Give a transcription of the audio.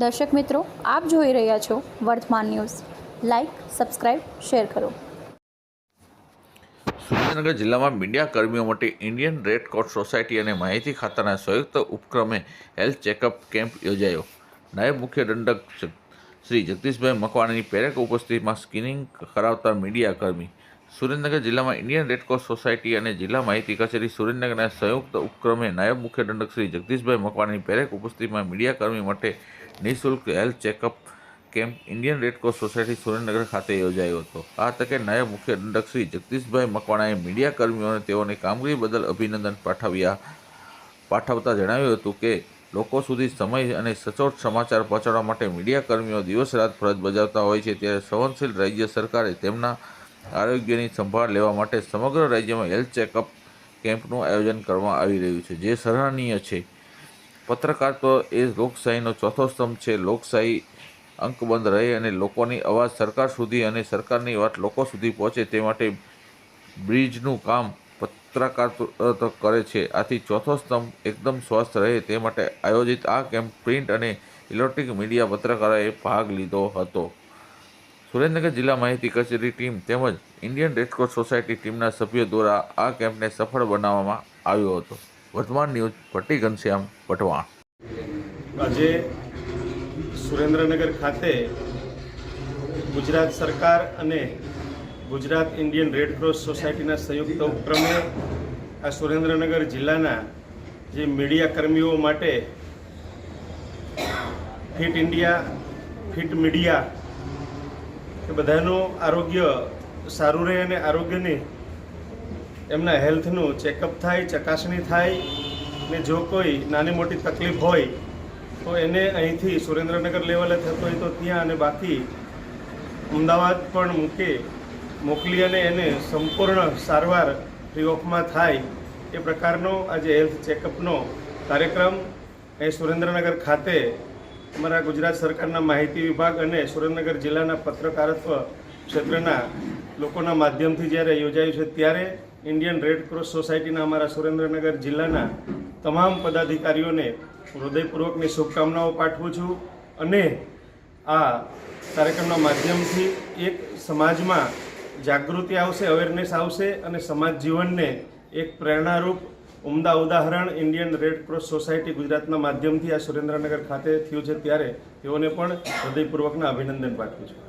દર્શક મિત્રો, આપ જોઈ રહ્યા છો વર્તમાન ન્યૂઝ. લાઇક સબસ્ક્રાઇબ શેર કરો. સુરેન્દ્રનગર જિલ્લામાં મીડિયા કર્મીઓ માટે ઇન્ડિયન રેડ ક્રોસ સોસાયટી અને માહિતી ખાતાના સંયુક્ત ઉપક્રમે હેલ્થ ચેકઅપ કેમ્પ યોજાયો. નાયબ મુખ્ય દંડક શ્રી જગદીશભાઈ મકવાણાની પ્રેરક ઉપસ્થિતિમાં સ્કિનિંગ કરાવતા મીડિયા કર્મી સુરેન્દ્રનગર જિલ્લામાં ઇન્ડિયન રેડક્રોસ સોસાયટી અને જિલ્લા માહિતી કચેરી સુરેન્દ્રનગરના સંયુક્ત ઉપક્રમે નાયબ મુખ્ય દંડક શ્રી જગદીશભાઈ મકવાણાની પ્રેરક ઉપસ્થિતિમાં મીડિયા કર્મી માટે નિઃશુલ્ક health checkup camp Indian Red Cross Society Surendranagar ખાતે યોજાયો હતો. આ તકે નાયબ મુખ્ય દંડક શ્રી જગદીશભાઈ મકવાણાએ મીડિયા કર્મીઓને તેઓની કામગીરી બદલ અભિનંદન પાઠવ્યા, પાઠવતા જણાવ્યું હતું કે, લોકો સુધી સમય અને સચોટ સમાચાર પહોંચાડવા માટે મીડિયા કર્મીઓ દિવસ રાત ફરજ બજાવતા હોય છે, ત્યારે સહનશીલ રાજ્ય સરકારે તેમના આરોગ્યની સંભાળ લેવા માટે સમગ્ર રાજ્યમાં હેલ્થ ચેકઅપ કેમ્પનું આયોજન કરવામાં આવી રહ્યું છે, જે સરાહનીય છે. પત્રકારત્વ એ લોકશાહીનો ચોથો સ્તંભ છે. લોકશાહી અંકબંધ રહે અને લોકોની અવાજ સરકાર સુધી અને સરકારની વાત લોકો સુધી પહોંચે તે માટે બ્રિજનું કામ પત્રકારત્વ કરે છે. આથી ચોથો સ્તંભ એકદમ સ્વસ્થ રહે તે માટે આયોજિત આ કેમ્પ પ્રિન્ટ અને ઇલેક્ટ્રિક મીડિયા પત્રકારોએ ભાગ લીધો હતો. સુરેન્દ્રનગર જિલ્લા માહિતી કચેરી ટીમ તેમજ ઇન્ડિયન રેડક્રોસ સોસાયટી ટીમના સભ્યો દ્વારા આ કેમ્પને સફળ બનાવવામાં આવ્યો હતો. વર્તમાન ન્યૂઝ ભટ્ટી ઘનશ્યામ વટવાણ આજે સુરેન્દ્રનગર ખાતે ગુજરાત સરકાર અને ગુજરાત ઇન્ડિયન રેડક્રોસ સોસાયટીના સંયુક્ત ઉપક્રમે આ સુરેન્દ્રનગર જિલ્લાના જે મીડિયા કર્મીઓ માટે ફિટ ઇન્ડિયા, ફિટ મીડિયા કે બધાનું આરોગ્ય સારું રહે અને આરોગ્યની એમના હેલ્થનું ચેકઅપ થાય, ચકાસણી થાય ને જો કોઈ નાની મોટી તકલીફ હોય, તો એને અહીંથી સુરેન્દ્રનગર લેવલે થતો હોય તો ત્યાં અને બાકી અમદાવાદ પણ મૂકે, મોકલી અને એને સંપૂર્ણ સારવાર ફ્રી ઓફમાં થાય એ પ્રકારનો આજે હેલ્થ ચેકઅપનો કાર્યક્રમ અહીં સુરેન્દ્રનગર ખાતે અમારા ગુજરાત સરકારના માહિતી વિભાગ અને સુરેન્દ્રનગર જિલ્લાના પત્રકારત્વ ક્ષેત્રના લોકોના માધ્યમથી જ્યારે યોજાયું છે, ત્યારે ઇન્ડિયન રેડ ક્રોસ સોસાયટીના અમારા સુરેન્દ્રનગર જિલ્લાના તમામ પદાધિકારીઓને હૃદયપૂર્વકની શુભકામનાઓ પાઠવું છું અને આ કાર્યક્રમના માધ્યમથી એક સમાજમાં જાગૃતિ આવશે અવેરનેસ આવશે અને સમાજ જીવનને એક પ્રેરણારૂપ ઉમદા ઉદાહરણ ઇન્ડિયન રેડ ક્રોસ સોસાયટી ગુજરાતના માધ્યમથી આ સુરેન્દ્રનગર ખાતે થયું છે ત્યારે તેઓને પણ હૃદયપૂર્વકના અભિનંદન પાઠવું છું.